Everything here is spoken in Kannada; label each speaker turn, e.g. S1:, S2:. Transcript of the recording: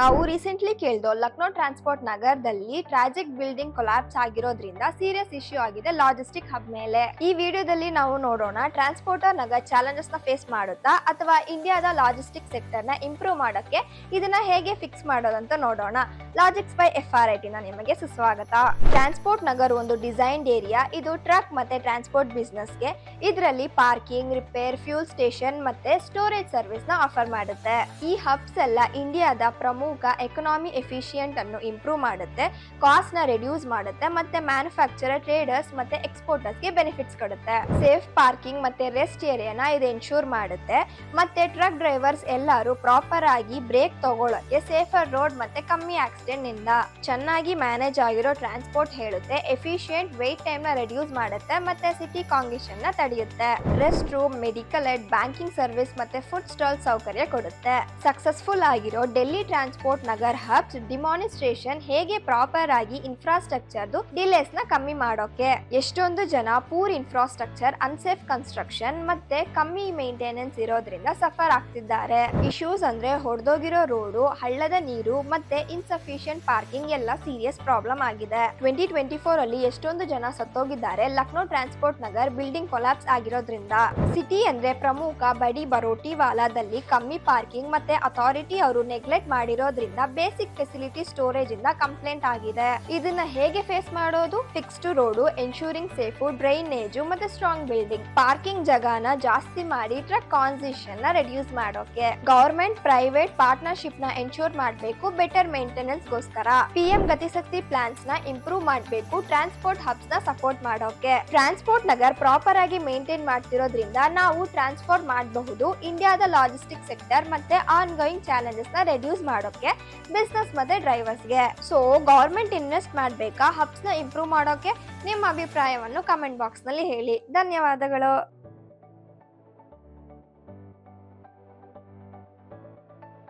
S1: ನಾವು ರೀಸೆಂಟ್ಲಿ ಕೇಳ್ದೋ ಲಕ್ನೋ ಟ್ರಾನ್ಸ್ಪೋರ್ಟ್ ನಗರದಲ್ಲಿ ಟ್ರಾಜಿಕ್ ಬಿಲ್ಡಿಂಗ್ ಕೊಲಾಪ್ಸ್ ಆಗಿರೋದ್ರಿಂದ ಸೀರಿಯಸ್ ಇಶ್ಯೂ ಆಗಿದೆ ಲಾಜಿಸ್ಟಿಕ್ ಹಬ್ ಮೇಲೆ. ಈ ವಿಡಿಯೋದಲ್ಲಿ ನಾವು ನೋಡೋಣ ಟ್ರಾನ್ಸ್ಪೋರ್ಟರ್ ನಗರ್ ಚಾಲೆಂಜಸ್ನ ಫೇಸ್ ಮಾಡುತ್ತಾ ಅಥವಾ ಇಂಡಿಯಾದ ಲಾಜಿಸ್ಟಿಕ್ ಸೆಕ್ಟರ್ನ ಇಂಪ್ರೂವ್ ಮಾಡೋಕೆ ಇದನ್ನ ಹೇಗೆ ಫಿಕ್ಸ್ ಮಾಡೋದಂತ ನೋಡೋಣ. Logics by F R I ಟಿನ ನಿಮಗೆ ಸುಸ್ವಾಗತ. ಟ್ರಾನ್ಸ್ಪೋರ್ಟ್ ನಗರ್ ಒಂದು ಡಿಸೈನ್ಡ್ ಏರಿಯಾ ಇದು ಟ್ರಕ್ ಮತ್ತೆ ಟ್ರಾನ್ಸ್ಪೋರ್ಟ್ ಬಿಸ್ನೆಸ್ಗೆ ಇದರಲ್ಲಿ ಪಾರ್ಕಿಂಗ್ ರಿಪೇರ್ ಫ್ಯೂಲ್ ಸ್ಟೇಷನ್ ಮತ್ತೆ ಸ್ಟೋರೇಜ್ ಸರ್ವಿಸ್ನ ಆಫರ್ ಮಾಡುತ್ತೆ. ಈ ಹಬ್ಸ್ ಎಲ್ಲ ಇಂಡಿಯಾದ ಪ್ರಮುಖ ಎಕನಾಮಿ ಎಫಿಷಿಯಂಟ್ ಅನ್ನು ಇಂಪ್ರೂವ್ ಮಾಡುತ್ತೆ ಕಾಸ್ಟ್ನ ರೆಡ್ಯೂಸ್ ಮಾಡುತ್ತೆ, ಮತ್ತೆ ಮ್ಯಾನುಫ್ಯಾಕ್ಚರರ್ ಟ್ರೇಡರ್ಸ್ ಮತ್ತೆ ಎಕ್ಸ್ಪೋರ್ಟರ್ಸ್ಗೆ ಬೆನಿಫಿಟ್ಸ್ ಕೊಡುತ್ತೆ. ಸೇಫ್ ಪಾರ್ಕಿಂಗ್ ಮತ್ತೆ ರೆಸ್ಟ್ ಏರಿಯಾನ ಇದು ಎನ್ಶೂರ್ ಮಾಡುತ್ತೆ. ಮತ್ತೆ ಟ್ರಕ್ ಡ್ರೈವರ್ಸ್ ಎಲ್ಲರೂ ಪ್ರಾಪರ್ ಆಗಿ ಬ್ರೇಕ್ ತಗೊಳ್ಳೋಕೆ ಸೇಫರ್ ರೋಡ್ ಮತ್ತೆ ಕಮ್ಮಿ ಆಕ್ಸಿಡೆಂಟ್ನಿಂದ. ಚೆನ್ನಾಗಿ ಮ್ಯಾನೇಜ್ ಆಗಿರೋ ಟ್ರಾನ್ಸ್ಪೋರ್ಟ್ ಹೇಳುತ್ತೆ ಎಫಿಷಿಯಂಟ್ ವೆಯ್ಟ್ ಟೈಮ್ನ ರೆಡ್ಯೂಸ್ ಮಾಡುತ್ತೆ, ಮತ್ತೆ ಸಿಟಿ ಕಾಂಗಿಷನ್ನ ತಡೆಯುತ್ತೆ. Rest room medical aid banking service ಮತ್ತೆ ಫುಡ್ ಸ್ಟಾಲ್ ಸೌಕರ್ಯ ಕೊಡುತ್ತೆ. ಸಕ್ಸಸ್ಫುಲ್ ಆಗಿರೋ Delhi transport Nagar hubs demonstration ಹೇಗೆ ಪ್ರಾಪರ್ ಆಗಿ ಇನ್ಫ್ರಾಸ್ಟ್ರಕ್ಚರ್ದು ಡಿಲೇಸ್ನ ಕಮ್ಮಿ ಮಾಡೋಕೆ? ಎಷ್ಟೊಂದು ಜನ ಪೂರ್ ಇನ್ಫ್ರಾಸ್ಟ್ರಕ್ಚರ್ ಅನ್ಸೇಫ್ ಕನ್ಸ್ಟ್ರಕ್ಷನ್ ಮತ್ತೆ ಕಮ್ಮಿ ಮೇಂಟೆನೆನ್ಸ್ ಇರೋದ್ರಿಂದ ಸಫರ್ ಆಗ್ತಿದ್ದಾರೆ. ಇಶ್ಯೂಸ್ ಅಂದ್ರೆ ಹೊಡೆದೋಗಿರೋ ರೋಡು ಹಳ್ಳದ ನೀರು ಮತ್ತೆ ಇನ್ಸಫಿಷಿಯಂಟ್ ಪಾರ್ಕಿಂಗ್ ಎಲ್ಲ ಸೀರಿಯಸ್ ಪ್ರಾಬ್ಲಮ್ ಆಗಿದೆ. ಟ್ವೆಂಟಿ ಟ್ವೆಂಟಿ ಫೋರ್ ಅಲ್ಲಿ ಎಷ್ಟೊಂದು ಜನ ಸತ್ತೋಗಿದ್ದಾರೆ Lucknow transport Nagar building collapse ಆಗಿರೋದ್ರಿಂದ. ಸಿಟಿ ಅಂದ್ರೆ ಪ್ರಮುಖ ಬಡಿ ಬರೋಟಿ ವಾಲಾದಲ್ಲಿ ಕಮ್ಮಿ ಪಾರ್ಕಿಂಗ್ ಮತ್ತೆ ಅಥಾರಿಟಿ ಅವರು ನೆಗ್ಲೆಕ್ಟ್ ಮಾಡಿರೋದ್ರಿಂದ ಬೇಸಿಕ್ ಫೆಸಿಲಿಟಿ ಸ್ಟೋರೇಜ್ ಇಂದ ಕಂಪ್ಲೇಂಟ್ ಆಗಿದೆ. ಇದನ್ನ ಹೇಗೆ ಫೇಸ್ ಮಾಡೋದು? Fixed road ensuring safe drainage ಮತ್ತೆ ಸ್ಟ್ರಾಂಗ್ ಬಿಲ್ಡಿಂಗ್ ಪಾರ್ಕಿಂಗ್ ಜಗಾನ ಜಾಸ್ತಿ ಮಾಡಿ ಟ್ರಕ್ ಕಾನ್ಸಿಷನ್ನ ರೆಡ್ಯೂಸ್ ಮಾಡೋಕೆ. ಗವರ್ಮೆಂಟ್ ಪ್ರೈವೇಟ್ ಪಾರ್ಟ್ನರ್ಶಿಪ್ನ ಎನ್ಶೂರ್ ಮಾಡಬೇಕು ಬೆಟರ್ ಮೇಂಟೆನೆನ್ಸ್ ಗೋಸ್ಕರ. ಪಿ ಎಂ ಗತಿಶಕ್ತಿ ಪ್ಲಾನ್ಸ್ನ ಇಂಪ್ರೂವ್ ಮಾಡಬೇಕು ಟ್ರಾನ್ಸ್ಪೋರ್ಟ್ ಹಬ್ಸ್ನ ಸಪೋರ್ಟ್ ಮಾಡೋಕೆ. ಟ್ರಾನ್ಸ್ಪೋರ್ಟ್ ನಗರ್ ಪ್ರಾಪರ್ ಆಗಿ ಮೇಂಟೈನ್ ಮಾಡ್ತಿರೋದ್ರಿಂದ ನಾವು ಟ್ರಾನ್ಸ್ಪೋರ್ಟ್ ಮಾಡಬಹುದು. ಇಂಡಿಯಾದ ಲಾಜಿಸ್ಟಿಕ್ ಸೆಕ್ಟರ್ ಮತ್ತೆ ಆನ್ ಗೋಯಿಂಗ್ ಚಾಲೆಂಜಸ್ನ ರೆಡ್ಯೂಸ್ ಮಾಡೋಕೆ ಬಿಸ್ನೆಸ್ ಮತ್ತು ಡ್ರೈವರ್ಸ್ಗೆ ಸೊ ಗೌರ್ಮೆಂಟ್ ಇನ್ವೆಸ್ಟ್ ಮಾಡಬೇಕಾ? ಹಬ್ಸ್ನ ಇಂಪ್ರೂವ್ ಮಾಡೋಕ್ಕೆ ನಿಮ್ಮ ಅಭಿಪ್ರಾಯವನ್ನು ಕಮೆಂಟ್ ಬಾಕ್ಸ್ನಲ್ಲಿ ಹೇಳಿ. ಧನ್ಯವಾದಗಳು.